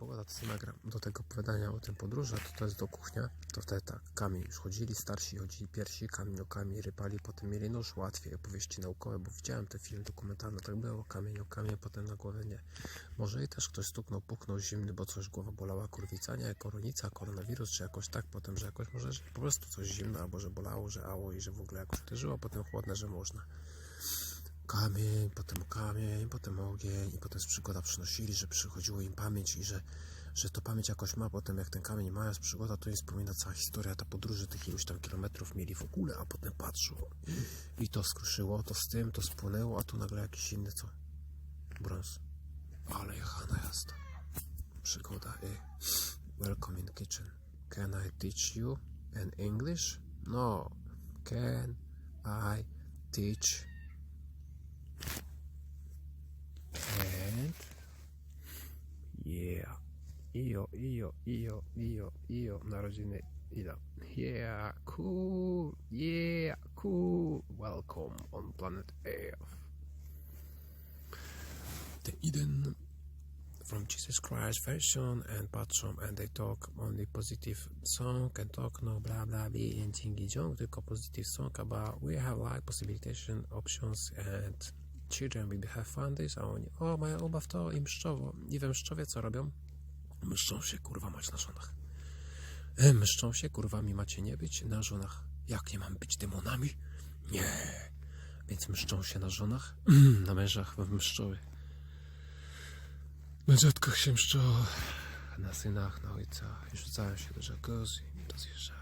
pogoda, to nagram do tego opowiadania o tym podróży, to to jest do kuchnia, to wtedy tak, kamień już chodzili, starsi chodzili o kamień rypali, potem mieli nóż łatwiej, opowieści naukowe, bo widziałem te film dokumentalny, tak było, kamień o kamień, potem na głowę nie. Może i też ktoś stuknął, puknął zimny, bo coś głowa bolała, kurwica, nie, koronica, koronawirus, czy jakoś tak, potem, że jakoś może, że po prostu coś zimne, albo że bolało, że ało i że w ogóle jakoś uderzyło, potem chłodne, że można kamień, potem kamień, potem ogień i potem z przygoda przynosili, że przychodziło im pamięć i że, że to pamięć jakoś ma, potem jak ten kamień ma, jest przygoda, to jest wspomina cała historia, ta podróży tych iluś tam kilometrów mieli w ogóle, a potem patrzą i to skruszyło, to z tym, to spłynęło, a tu nagle jakiś inny co? Brąz. Ale jechana jazda. Przygoda i welcome in kitchen. Can I teach you an English? No. Can I teach Io, io, io, io, io, narodziny Ida. Yeah, cool, yeah, cool. Welcome on planet Earth. The Eden from Jesus Christ version and patrzą and they talk only positive song and talk no blah blah blah and jingy jong tylko positive song about we have like possibilitation options and children will have fun this a oni o mają obaw to i mszczowo i we mszczowie co robią? Mszczą się kurwa mać na żonach. E, mszczą się kurwami macie nie być na żonach. Jak nie mam być demonami? Nie. Więc mszczą się na żonach? Na mężach w mszczowie na dziadkach się mszczą, na synach, na ojcach. I rzucają się do jacuzzi rozjeżdżają.